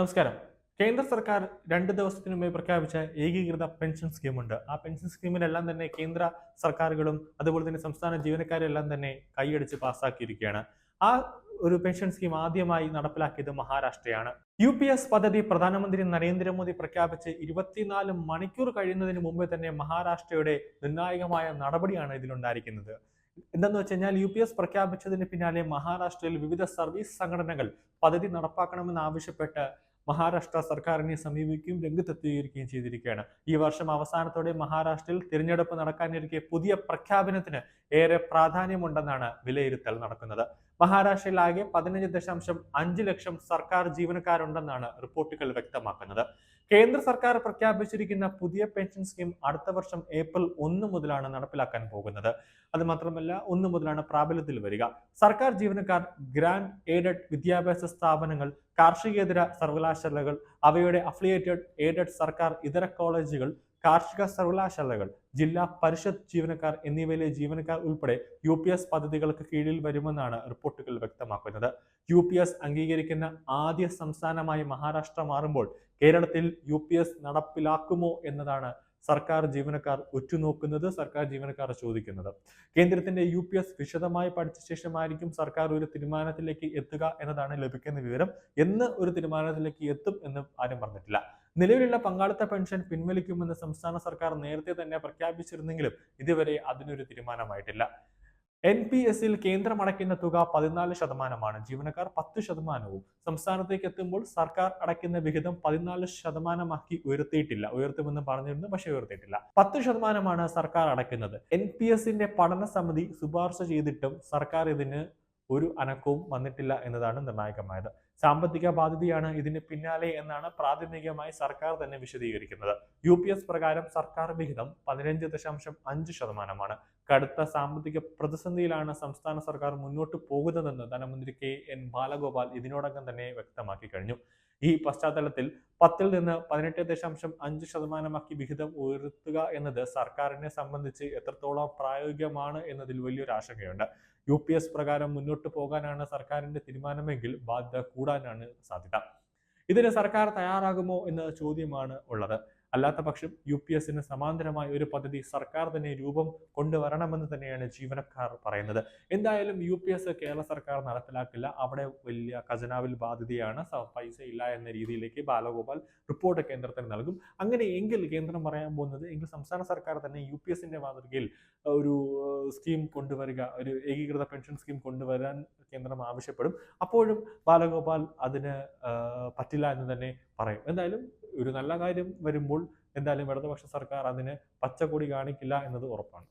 നമസ്കാരം. കേന്ദ്ര സർക്കാർ രണ്ട് ദിവസത്തിന് മുമ്പ് പ്രഖ്യാപിച്ച ഏകീകൃത പെൻഷൻ സ്കീമുണ്ട്. ആ പെൻഷൻ സ്കീമിലെല്ലാം തന്നെ കേന്ദ്ര സർക്കാരുകളും അതുപോലെ തന്നെ സംസ്ഥാന ജീവനക്കാരെല്ലാം തന്നെ കൈയടിച്ച് പാസ്സാക്കിയിരിക്കുകയാണ്. ആ ഒരു പെൻഷൻ സ്കീം ആദ്യമായി നടപ്പിലാക്കിയത് മഹാരാഷ്ട്രയാണ്. യു പി എസ് പദ്ധതി പ്രധാനമന്ത്രി നരേന്ദ്രമോദി പ്രഖ്യാപിച്ച് ഇരുപത്തിനാല് മണിക്കൂർ കഴിയുന്നതിന് മുമ്പേ തന്നെ മഹാരാഷ്ട്രയുടെ നിർണായകമായ നടപടിയാണ് ഇതിലുണ്ടായിരിക്കുന്നത്. എന്തെന്ന് വെച്ച് കഴിഞ്ഞാൽ യു പി എസ് പ്രഖ്യാപിച്ചതിന് പിന്നാലെ മഹാരാഷ്ട്രയിൽ വിവിധ സർവീസ് സംഘടനകൾ പദ്ധതി നടപ്പാക്കണമെന്ന് ആവശ്യപ്പെട്ട് മഹാരാഷ്ട്ര സർക്കാരിനെ സമീപിക്കുകയും രംഗത്തെത്തുകയും ചെയ്തിരിക്കുകയാണ്. ഈ വർഷം അവസാനത്തോടെ മഹാരാഷ്ട്രയിൽ തിരഞ്ഞെടുപ്പ് നടക്കാനിരിക്കെ പുതിയ പ്രഖ്യാപനത്തിന് ഏറെ പ്രാധാന്യമുണ്ടെന്നാണ് വിലയിരുത്തൽ നടക്കുന്നത്. മഹാരാഷ്ട്രയിൽ ആകെ പതിനഞ്ച് ദശാംശം അഞ്ച് ലക്ഷം സർക്കാർ ജീവനക്കാരുണ്ടെന്നാണ് റിപ്പോർട്ടുകൾ വ്യക്തമാക്കുന്നത്. കേന്ദ്ര സർക്കാർ പ്രഖ്യാപിച്ചിരിക്കുന്ന പുതിയ പെൻഷൻ സ്കീം അടുത്ത വർഷം ഏപ്രിൽ ഒന്ന് മുതലാണ് നടപ്പിലാക്കാൻ പോകുന്നത്. അത് മാത്രമല്ല ഒന്ന് മുതലാണ് പ്രാബല്യത്തിൽ വരിക. സർക്കാർ ജീവനക്കാർ ഗ്രാൻഡ് എയ്ഡഡ് വിദ്യാഭ്യാസ സ്ഥാപനങ്ങൾ കാർഷികേതര സർവകലാശാലകൾ അവയുടെ അഫിലിയേറ്റഡ് എയ്ഡഡ് സർക്കാർ ഇതര കോളേജുകൾ കാർഷിക സർവകലാശാലകൾ ജില്ലാ പരിഷത്ത് ജീവനക്കാർ എന്നിവയിലെ ജീവനക്കാർ ഉൾപ്പെടെ യു പി എസ് പദ്ധതികൾക്ക് കീഴിൽ വരുമെന്നാണ് റിപ്പോർട്ടുകൾ വ്യക്തമാക്കുന്നത്. യു പി എസ് അംഗീകരിക്കുന്ന ആദ്യ സംസ്ഥാനമായി മഹാരാഷ്ട്ര മാറുമ്പോൾ കേരളത്തിൽ യു പി എസ് നടപ്പിലാക്കുമോ എന്നതാണ് സർക്കാർ ജീവനക്കാർ ഉറ്റുനോക്കുന്നത് സർക്കാർ ജീവനക്കാർ ചോദിക്കുന്നത്. കേന്ദ്രത്തിന്റെ യു പി എസ് വിശദമായി പഠിച്ച ശേഷമായിരിക്കും സർക്കാർ ഒരു തീരുമാനത്തിലേക്ക് എത്തുക എന്നതാണ് ലഭിക്കുന്ന വിവരം. എന്ന് ഒരു തീരുമാനത്തിലേക്ക് എത്തും എന്ന് ആരും പറഞ്ഞിട്ടില്ല. നിലവിലുള്ള പങ്കാളിത്ത പെൻഷൻ പിൻവലിക്കുമെന്ന് സംസ്ഥാന സർക്കാർ നേരത്തെ തന്നെ പ്രഖ്യാപിച്ചിരുന്നെങ്കിലും ഇതുവരെ അതിനൊരു തീരുമാനമായിട്ടില്ല. എൻ പി എസിൽ കേന്ദ്രം അടയ്ക്കുന്ന തുക പതിനാല് ശതമാനമാണ്. ജീവനക്കാർ പത്ത് ശതമാനവും. സംസ്ഥാനത്തേക്ക് എത്തുമ്പോൾ സർക്കാർ അടയ്ക്കുന്ന വിഹിതം പതിനാല് ശതമാനമാക്കി ഉയർത്തിയിട്ടില്ല. ഉയർത്തുമെന്ന് പറഞ്ഞിരുന്നു പക്ഷേ ഉയർത്തിയിട്ടില്ല. പത്ത് ശതമാനമാണ് സർക്കാർ അടയ്ക്കുന്നത്. എൻ പി എസിന്റെ പഠന സമിതി ശുപാർശ ചെയ്തിട്ടും സർക്കാർ ഇതിന് ഒരു അനക്കവും വന്നിട്ടില്ല എന്നതാണ് നിർണായകമായത്. സാമ്പത്തിക ബാധ്യതയാണ് ഇതിന് പിന്നാലെ എന്നാണ് പ്രാഥമികമായി സർക്കാർ തന്നെ വിശദീകരിക്കുന്നത്. യു പി എസ് പ്രകാരം സർക്കാർ വിഹിതം പതിനഞ്ച് ദശാംശം അഞ്ച് ശതമാനമാണ്. കടുത്ത സാമ്പത്തിക പ്രതിസന്ധിയിലാണ് സംസ്ഥാന സർക്കാർ മുന്നോട്ട് പോകുന്നതെന്ന് ധനമന്ത്രി കെ എൻ ബാലഗോപാൽ ഇതിനോടകം തന്നെ വ്യക്തമാക്കി കഴിഞ്ഞു. ഈ പശ്ചാത്തലത്തിൽ പത്തിൽ നിന്ന് പതിനെട്ട് ദശാംശം അഞ്ച് ശതമാനമാക്കി വിഹിതം ഉയർത്തുക എന്നത് സർക്കാരിനെ സംബന്ധിച്ച് എത്രത്തോളം പ്രായോഗികമാണ് എന്നതിൽ വലിയൊരു ആശങ്കയുണ്ട്. യു പി എസ് പ്രകാരം മുന്നോട്ട് പോകാനാണ് സർക്കാരിന്റെ തീരുമാനമെങ്കിൽ ബാധ്യത കൂടാനാണ് സാധ്യത. ഇതിന് സർക്കാർ തയ്യാറാകുമോ എന്ന ചോദ്യമാണ് ഉള്ളത്. അല്ലാത്ത പക്ഷം യു പി എസിന് സമാന്തരമായ ഒരു പദ്ധതി സർക്കാർ തന്നെ രൂപം കൊണ്ടുവരണമെന്ന് തന്നെയാണ് ജീവനക്കാർ പറയുന്നത്. എന്തായാലും യു പി എസ് കേരള സർക്കാർ നടപ്പിലാക്കില്ല. അവിടെ വലിയ ഖജനാവിൽ ബാധ്യതയാണ്. പൈസ ഇല്ല എന്ന രീതിയിലേക്ക് ബാലഗോപാൽ റിപ്പോർട്ട് കേന്ദ്രത്തിന് നൽകും. അങ്ങനെ എങ്കിൽ കേന്ദ്രം പറയാൻ പോകുന്നത് എങ്കിൽ സംസ്ഥാന സർക്കാർ തന്നെ യു പി എസിന്റെ മാതൃകയിൽ ഒരു സ്കീം കൊണ്ടുവരിക ഒരു ഏകീകൃത പെൻഷൻ സ്കീം കൊണ്ടുവരാൻ കേന്ദ്രം ആവശ്യപ്പെടും. അപ്പോഴും ബാലഗോപാൽ അതിന് പറ്റില്ല എന്ന് തന്നെ പറയും. എന്തായാലും ഒരു നല്ല കാര്യം വരുമ്പോൾ എന്തായാലും ഇടതുപക്ഷ സർക്കാർ അതിന് പച്ചക്കൊടി കാണിക്കില്ല എന്നത് ഉറപ്പാണ്.